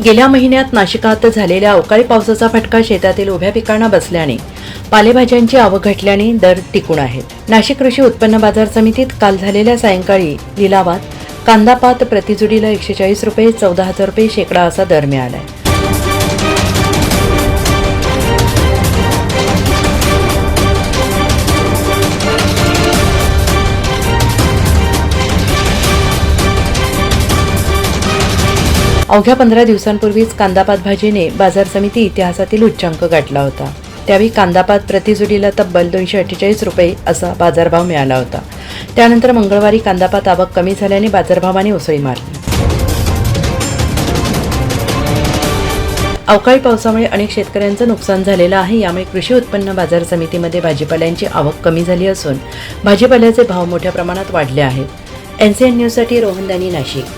गेल्या महिन्यात नाशिकात झालेल्या अवकाळी पावसाचा फटका शेतातील उभ्या पिकांना बसल्याने पालेभाज्यांची आवक घटल्याने दर टिकून आहेत. नाशिक कृषी उत्पन्न बाजार समितीत काल झालेल्या सायंकाळी लिलावात कांदापात प्रतिजुडीला एकशे चाळीस रुपये चौदा हजार रुपये शेकडा असा दर मिळाला आहे अवघ्या पंधरा दिवसांपूर्वीच कांदापात भाजीने बाजार समिती इतिहासातील उच्चांक गाठला होता. त्यावेळी कांदापात प्रतिजुडीला तब्बल दोनशे अठ्ठेचाळीस रुपये असा बाजारभाव मिळाला होता. त्यानंतर मंगळवारी कांदापात आवक कमी झाल्याने बाजारभावाने उसळी मारली. अवकाळी पावसामुळे अनेक शेतकऱ्यांचं नुकसान झालेलं आहे. यामुळे कृषी उत्पन्न बाजार समितीमध्ये भाजीपाल्यांची आवक कमी झाली असून भाजीपाल्याचे भाव मोठ्या प्रमाणात वाढले आहेत. एनसीएन न्यूजसाठी रोहनदानी नाशिक.